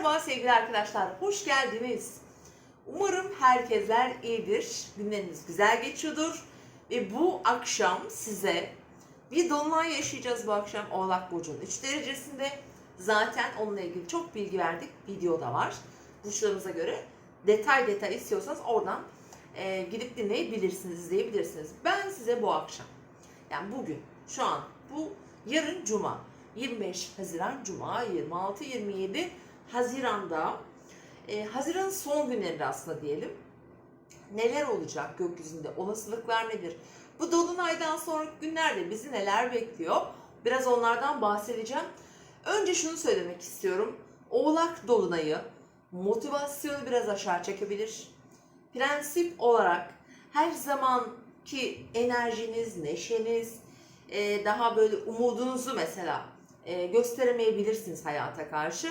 Merhaba sevgili arkadaşlar, hoş geldiniz. Umarım herkesler iyidir, günleriniz güzel geçiyordur. Ve bu akşam size bir dolunay yaşayacağız bu akşam Oğlak Burcu'nun 3 derecesinde. Zaten onunla ilgili çok bilgi verdik, video da var. Burçlarımıza göre detay detay istiyorsanız oradan e, gidip dinleyebilirsiniz, izleyebilirsiniz. Ben size bu akşam, yani bugün, şu an, bu yarın Cuma, 25 Haziran Cuma, 26-27 Haziran'da, e, Haziran'ın son günlerinde aslında diyelim, neler olacak gökyüzünde, olasılıklar nedir? Bu dolunaydan sonraki günlerde bizi neler bekliyor? Biraz onlardan bahsedeceğim. Önce şunu söylemek istiyorum. Oğlak dolunayı motivasyonu biraz aşağı çekebilir. Prensip olarak her zamanki enerjiniz, neşeniz, e, daha böyle umudunuzu mesela e, gösteremeyebilirsiniz hayata karşı.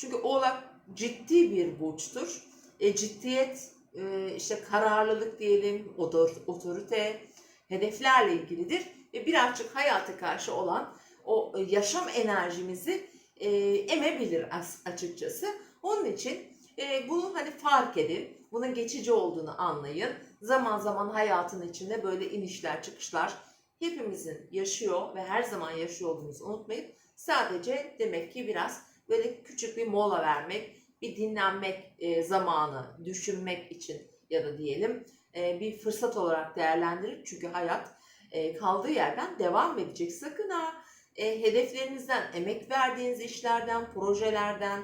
Çünkü Oğlak ciddi bir burçtur. E, ciddiyet, e, işte kararlılık diyelim, otor, otorite, hedeflerle ilgilidir. Ve birazcık hayata karşı olan o e, yaşam enerjimizi e, emebilir as- açıkçası. Onun için e, bunu hani fark edin, bunun geçici olduğunu anlayın. Zaman zaman hayatın içinde böyle inişler çıkışlar hepimizin yaşıyor ve her zaman yaşıyor olduğumuzu unutmayın. Sadece demek ki biraz böyle küçük bir mola vermek, bir dinlenmek e, zamanı düşünmek için ya da diyelim e, bir fırsat olarak değerlendirin. Çünkü hayat e, kaldığı yerden devam edecek. Sakın ha e, hedeflerinizden, emek verdiğiniz işlerden, projelerden,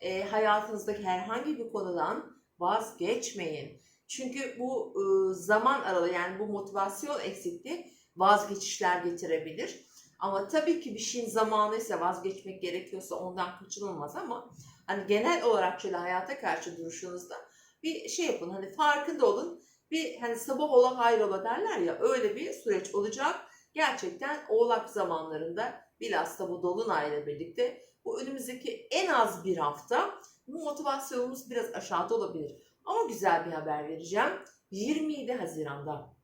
e, hayatınızdaki herhangi bir konudan vazgeçmeyin. Çünkü bu e, zaman aralığı yani bu motivasyon eksikliği vazgeçişler getirebilir. Ama tabii ki bir şeyin zamanı ise vazgeçmek gerekiyorsa ondan kaçınılmaz ama hani genel olarak şöyle hayata karşı duruşunuzda bir şey yapın hani farkında olun. Bir hani sabah ola hayrola derler ya öyle bir süreç olacak. Gerçekten oğlak zamanlarında bilhassa bu dolunayla birlikte bu önümüzdeki en az bir hafta motivasyonumuz biraz aşağıda olabilir. Ama güzel bir haber vereceğim. 27 Haziran'da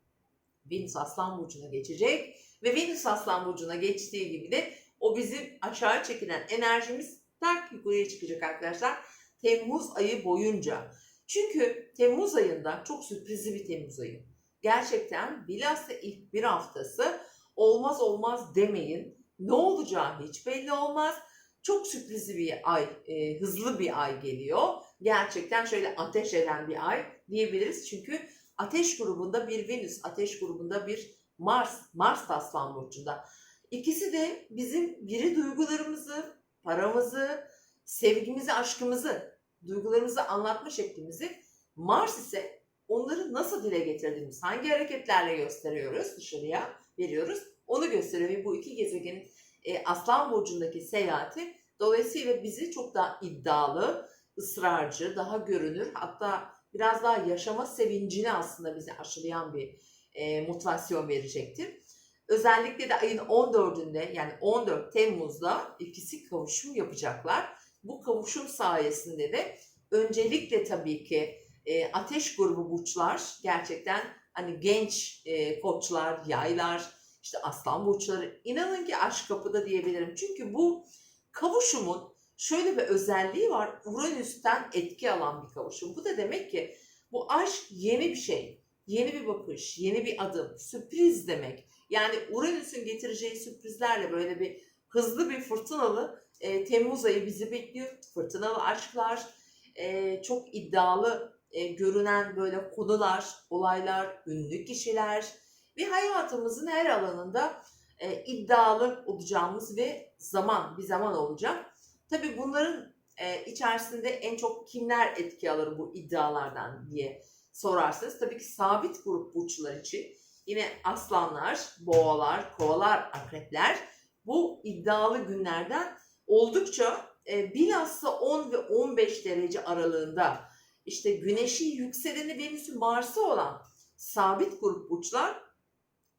Venüs Aslan Burcu'na geçecek ve Venüs Aslan Burcu'na geçtiği gibi de o bizim aşağı çekilen enerjimiz tak yukarıya çıkacak arkadaşlar. Temmuz ayı boyunca. Çünkü Temmuz ayında çok sürprizli bir Temmuz ayı. Gerçekten bilhassa ilk bir haftası olmaz olmaz demeyin. Ne olacağı hiç belli olmaz. Çok sürprizli bir ay, e, hızlı bir ay geliyor. Gerçekten şöyle ateş eden bir ay diyebiliriz. Çünkü ateş grubunda bir Venüs, ateş grubunda bir Mars, Mars Aslan Burcu'nda. İkisi de bizim biri duygularımızı, paramızı, sevgimizi, aşkımızı, duygularımızı anlatma şeklimizi, Mars ise onları nasıl dile getirdiğimiz, hangi hareketlerle gösteriyoruz, dışarıya veriyoruz, onu gösteriyor. Ve bu iki gezegenin e, Aslan Burcu'ndaki seyahati dolayısıyla bizi çok daha iddialı, ısrarcı, daha görünür, hatta biraz daha yaşama sevincini aslında bize aşılayan bir e, motivasyon verecektir. Özellikle de ayın 14'ünde yani 14 Temmuz'da ikisi kavuşum yapacaklar. Bu kavuşum sayesinde de öncelikle tabii ki e, ateş grubu burçlar gerçekten hani genç e, koçlar, yaylar, işte aslan burçları inanın ki aşk kapıda diyebilirim. Çünkü bu kavuşumun şöyle bir özelliği var. Uranüs'ten etki alan bir kavuşum. Bu da demek ki bu aşk yeni bir şey, yeni bir bakış, yeni bir adım, sürpriz demek. Yani Uranüs'ün getireceği sürprizlerle böyle bir hızlı bir fırtınalı e, Temmuz ayı bizi bekliyor. Fırtınalı aşklar, e, çok iddialı e, görünen böyle konular, olaylar, ünlü kişiler ve hayatımızın her alanında e, iddialı olacağımız ve zaman, bir zaman olacak. Tabii bunların e, içerisinde en çok kimler etki alır bu iddialardan diye sorarsanız tabii ki sabit grup burçlar için yine aslanlar, boğalar, kovalar, akrepler bu iddialı günlerden oldukça e, bilhassa 10 ve 15 derece aralığında işte güneşi, yükseleni, venüsü, Mars'ı olan sabit grup burçlar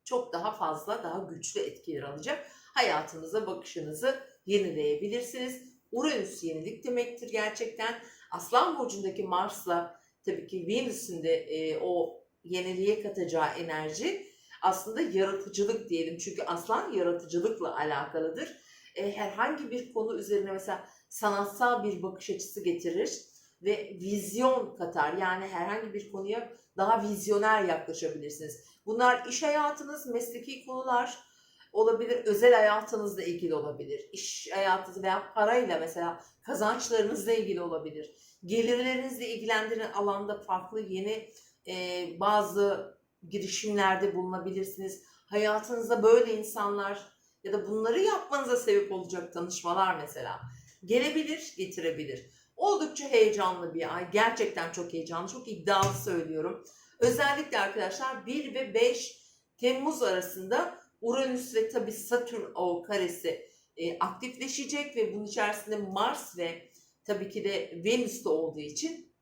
çok daha fazla, daha güçlü etkiler alacak. Hayatınıza bakışınızı yenileyebilirsiniz. Uranüs yenilik demektir gerçekten. Aslan burcundaki Mars'la tabii ki Venüs'ün de e, o yeniliğe katacağı enerji aslında yaratıcılık diyelim. Çünkü aslan yaratıcılıkla alakalıdır. E, herhangi bir konu üzerine mesela sanatsal bir bakış açısı getirir ve vizyon katar. Yani herhangi bir konuya daha vizyoner yaklaşabilirsiniz. Bunlar iş hayatınız, mesleki konular olabilir, özel hayatınızla ilgili olabilir. İş hayatınız veya parayla mesela kazançlarınızla ilgili olabilir. Gelirlerinizle ilgilendiren alanda farklı yeni e, bazı girişimlerde bulunabilirsiniz. Hayatınızda böyle insanlar ya da bunları yapmanıza sebep olacak tanışmalar mesela gelebilir, getirebilir. Oldukça heyecanlı bir ay. Gerçekten çok heyecanlı, çok iddialı söylüyorum. Özellikle arkadaşlar 1 ve 5 Temmuz arasında Uranüs ve tabi Satürn o karesi e, aktifleşecek ve bunun içerisinde Mars ve tabii ki de Venüs de olduğu için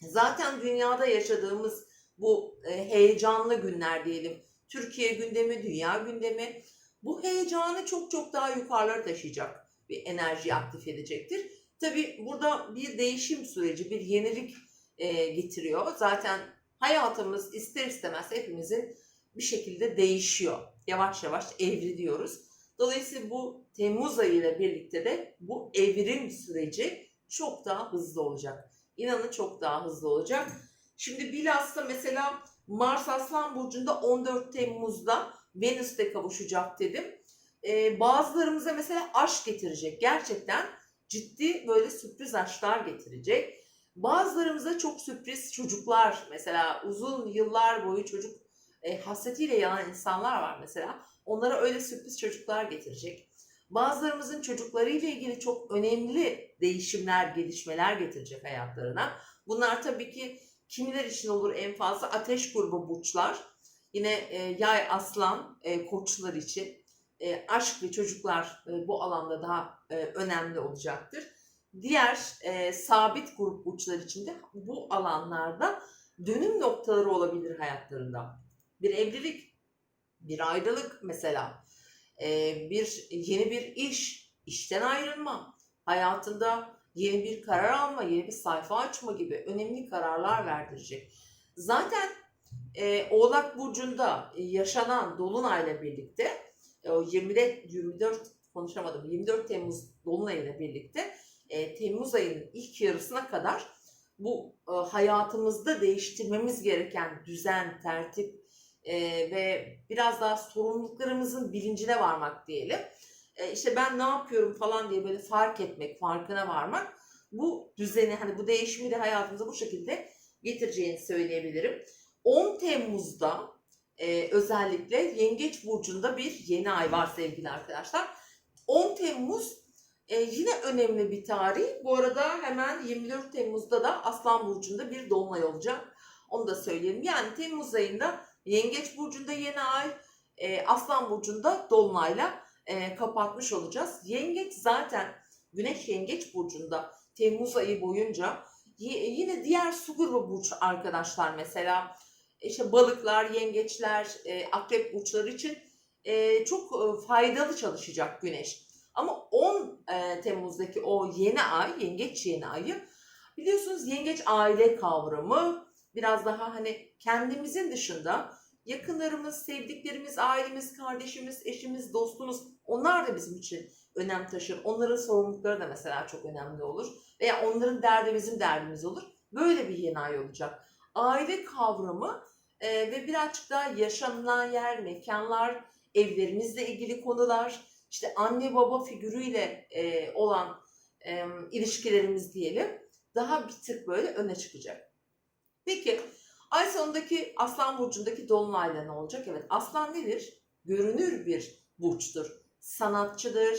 zaten dünyada yaşadığımız bu e, heyecanlı günler diyelim. Türkiye gündemi, dünya gündemi bu heyecanı çok çok daha yukarılara taşıyacak bir enerji aktif edecektir. Tabii burada bir değişim süreci, bir yenilik e, getiriyor. Zaten hayatımız ister istemez hepimizin bir şekilde değişiyor. Yavaş yavaş evriliyoruz. Dolayısıyla bu Temmuz ayı ile birlikte de bu evrim süreci çok daha hızlı olacak. İnanın çok daha hızlı olacak. Şimdi bilhassa mesela Mars Aslan Burcu'nda 14 Temmuz'da Venüs'te kavuşacak dedim. Ee, bazılarımıza mesela aşk getirecek. Gerçekten ciddi böyle sürpriz aşklar getirecek. Bazılarımıza çok sürpriz çocuklar mesela uzun yıllar boyu çocuk e, hasretiyle yanan insanlar var mesela. Onlara öyle sürpriz çocuklar getirecek. Bazılarımızın çocuklarıyla ilgili çok önemli değişimler, gelişmeler getirecek hayatlarına. Bunlar tabii ki kimiler için olur en fazla ateş grubu burçlar. Yine e, yay, aslan, e, koçlar için e, aşk ve çocuklar e, bu alanda daha e, önemli olacaktır. Diğer e, sabit grup burçlar için de bu alanlarda dönüm noktaları olabilir hayatlarında. Bir evlilik, bir ayrılık mesela, e, bir yeni bir iş, işten ayrılma, hayatında yeni bir karar alma, yeni bir sayfa açma gibi önemli kararlar verdirecek. Zaten e, Oğlak Burcu'nda yaşanan Dolunay'la birlikte e, o 24, 24 konuşamadım 24 Temmuz Dolunay'la birlikte e, Temmuz ayının ilk yarısına kadar bu e, hayatımızda değiştirmemiz gereken düzen, tertip e, ve biraz daha sorumluluklarımızın bilincine varmak diyelim. E, işte ben ne yapıyorum falan diye böyle fark etmek, farkına varmak bu düzeni hani bu değişimi de hayatımıza bu şekilde getireceğini söyleyebilirim. 10 Temmuz'da e, özellikle Yengeç Burcu'nda bir yeni ay var sevgili arkadaşlar. 10 Temmuz e, yine önemli bir tarih. Bu arada hemen 24 Temmuz'da da Aslan Burcu'nda bir dolunay olacak. Onu da söyleyeyim. Yani Temmuz ayında Yengeç Burcu'nda yeni ay, e, Aslan Burcu'nda dolunayla e, kapatmış olacağız. Yengeç zaten Güneş Yengeç Burcu'nda Temmuz ayı boyunca yine diğer su grubu burç arkadaşlar mesela işte balıklar, yengeçler, e, akrep burçları için e, çok e, faydalı çalışacak güneş. Ama 10 e, Temmuz'daki o yeni ay, yengeç yeni ayı biliyorsunuz yengeç aile kavramı biraz daha hani kendimizin dışında yakınlarımız, sevdiklerimiz, ailemiz, kardeşimiz, eşimiz, dostumuz onlar da bizim için önem taşır. Onların sorumlulukları da mesela çok önemli olur. Veya onların derdi bizim derdimiz olur. Böyle bir yeni olacak. Aile kavramı e, ve birazcık daha yaşanılan yer, mekanlar, evlerimizle ilgili konular, işte anne baba figürüyle e, olan e, ilişkilerimiz diyelim daha bir tık böyle öne çıkacak. Peki ay sonundaki Aslan Burcu'ndaki Dolunay'la ne olacak? Evet Aslan nedir? Görünür bir burçtur. Sanatçıdır,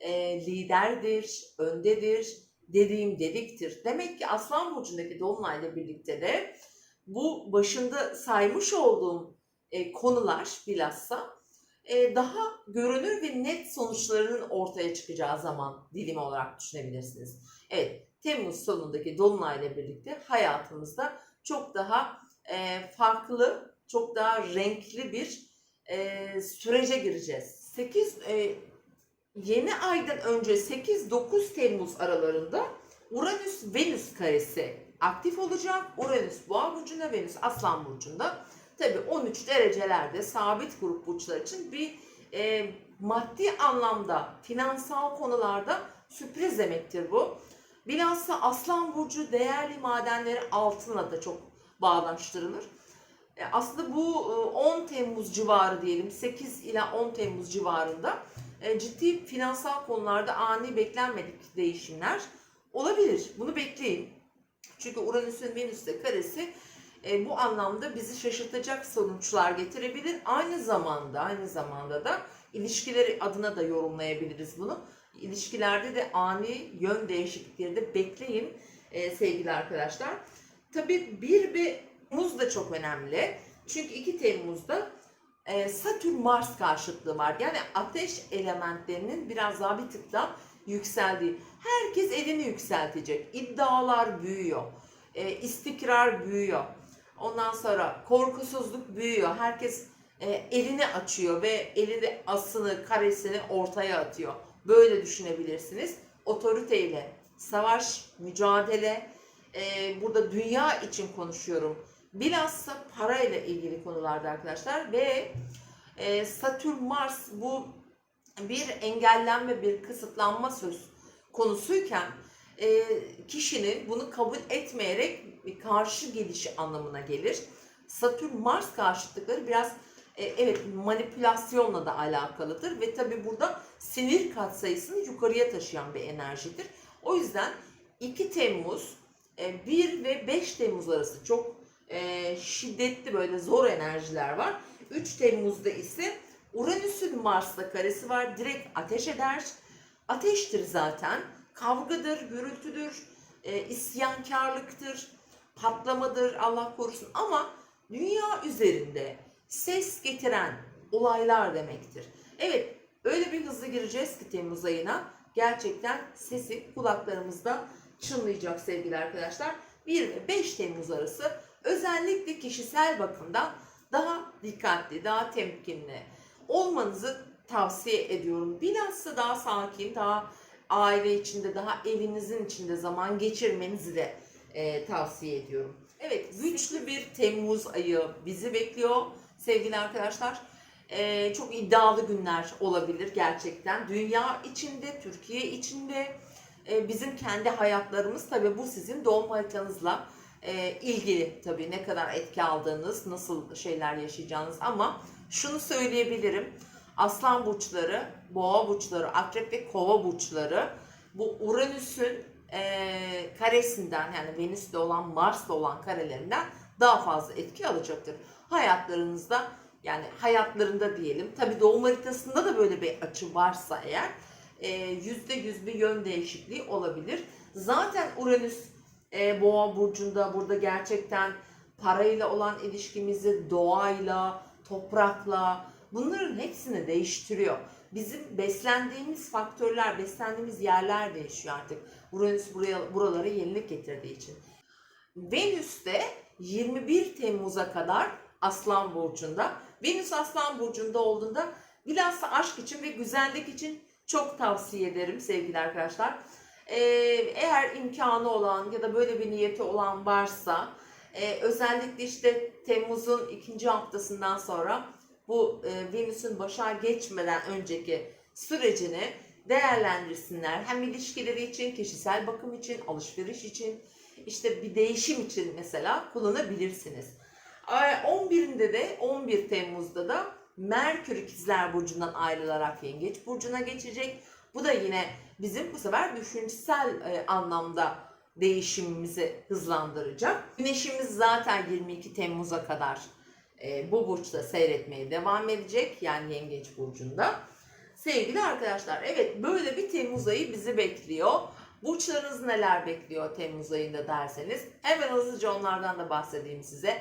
e, liderdir, öndedir, dediğim dediktir. Demek ki Aslan Burcu'ndaki Dolunay'la birlikte de bu başında saymış olduğum e, konular bilhassa e, daha görünür ve net sonuçlarının ortaya çıkacağı zaman dilimi olarak düşünebilirsiniz. Evet, Temmuz sonundaki Dolunay'la birlikte hayatımızda çok daha e, farklı, çok daha renkli bir e, sürece gireceğiz. 8 e, yeni aydan önce 8-9 Temmuz aralarında Uranüs-Venüs karesi aktif olacak. Uranüs Boğa burcunda, Venüs Aslan burcunda. Tabi 13 derecelerde sabit grup burçlar için bir e, maddi anlamda, finansal konularda sürpriz demektir bu. Bilhassa Aslan Burcu değerli madenleri altınla da çok bağdaştırılır. E, Aslında bu e, 10 Temmuz civarı diyelim 8 ila 10 Temmuz civarında e, ciddi finansal konularda ani beklenmedik değişimler olabilir. Bunu bekleyin. Çünkü Uranüs'ün Venüs'te karesi e, bu anlamda bizi şaşırtacak sonuçlar getirebilir. Aynı zamanda aynı zamanda da ilişkileri adına da yorumlayabiliriz bunu. İlişkilerde de ani yön değişiklikleri de bekleyin e, sevgili arkadaşlar. Tabii 1 ve Temmuz da çok önemli. Çünkü 2 Temmuz'da e, Satürn-Mars karşıtlığı var. Yani ateş elementlerinin biraz daha bir tık daha yükseldiği. Herkes elini yükseltecek. İddialar büyüyor. E, istikrar büyüyor. Ondan sonra korkusuzluk büyüyor. Herkes e, elini açıyor ve elini asını, karesini ortaya atıyor. Böyle düşünebilirsiniz. Otoriteyle savaş, mücadele, e, burada dünya için konuşuyorum. Bilhassa parayla ilgili konularda arkadaşlar ve e, Satürn Mars bu bir engellenme, bir kısıtlanma söz konusuyken e, kişinin bunu kabul etmeyerek karşı gelişi anlamına gelir. Satürn Mars karşıtlıkları biraz e, evet manipülasyonla da alakalıdır ve tabi burada sinir katsayısını yukarıya taşıyan bir enerjidir. O yüzden 2 Temmuz e, 1 ve 5 Temmuz arası çok e, şiddetli böyle zor enerjiler var. 3 Temmuz'da ise Uranüs'ün Mars'la karesi var. Direkt ateş eder. Ateştir zaten. Kavgadır, gürültüdür, e, isyankarlıktır, patlamadır Allah korusun. Ama dünya üzerinde ses getiren olaylar demektir. Evet öyle bir hızlı gireceğiz ki Temmuz ayına. Gerçekten sesi kulaklarımızda çınlayacak sevgili arkadaşlar. 1 ve 5 Temmuz arası özellikle kişisel bakımdan daha dikkatli, daha temkinli olmanızı tavsiye ediyorum. Bilhassa daha sakin, daha aile içinde, daha evinizin içinde zaman geçirmenizi de e, tavsiye ediyorum. Evet, güçlü bir Temmuz ayı bizi bekliyor sevgili arkadaşlar. E, çok iddialı günler olabilir gerçekten. Dünya içinde, Türkiye içinde, e, bizim kendi hayatlarımız tabii bu sizin doğum haritanızla e, ilgili tabii ne kadar etki aldığınız, nasıl şeyler yaşayacağınız ama şunu söyleyebilirim. Aslan burçları, boğa burçları, akrep ve kova burçları bu Uranüs'ün e, karesinden yani Venüs'te olan Mars'ta olan karelerinden daha fazla etki alacaktır. Hayatlarınızda yani hayatlarında diyelim tabii doğum haritasında da böyle bir açı varsa eğer e, yüzde yüz bir yön değişikliği olabilir. Zaten Uranüs e, Boğa burcunda burada gerçekten parayla olan ilişkimizi doğayla, toprakla bunların hepsini değiştiriyor. Bizim beslendiğimiz faktörler, beslendiğimiz yerler değişiyor artık. Uranüs buraya buralara yenilik getirdiği için. Venüs de 21 Temmuz'a kadar Aslan burcunda. Venüs Aslan burcunda olduğunda bilhassa aşk için ve güzellik için çok tavsiye ederim sevgili arkadaşlar. Ee, eğer imkanı olan ya da böyle bir niyeti olan varsa e, özellikle işte Temmuz'un ikinci haftasından sonra bu e, Venüs'ün başa geçmeden önceki sürecini değerlendirsinler. Hem ilişkileri için, kişisel bakım için, alışveriş için, işte bir değişim için mesela kullanabilirsiniz. Ee, 11'inde de 11 Temmuz'da da Merkür İkizler Burcu'ndan ayrılarak Yengeç Burcu'na geçecek. Bu da yine bizim bu sefer düşünsel e, anlamda değişimimizi hızlandıracak. Güneşimiz zaten 22 Temmuz'a kadar e, bu burçta seyretmeye devam edecek. Yani Yengeç Burcu'nda. Sevgili arkadaşlar evet böyle bir Temmuz ayı bizi bekliyor. Burçlarınız neler bekliyor Temmuz ayında derseniz hemen hızlıca onlardan da bahsedeyim size.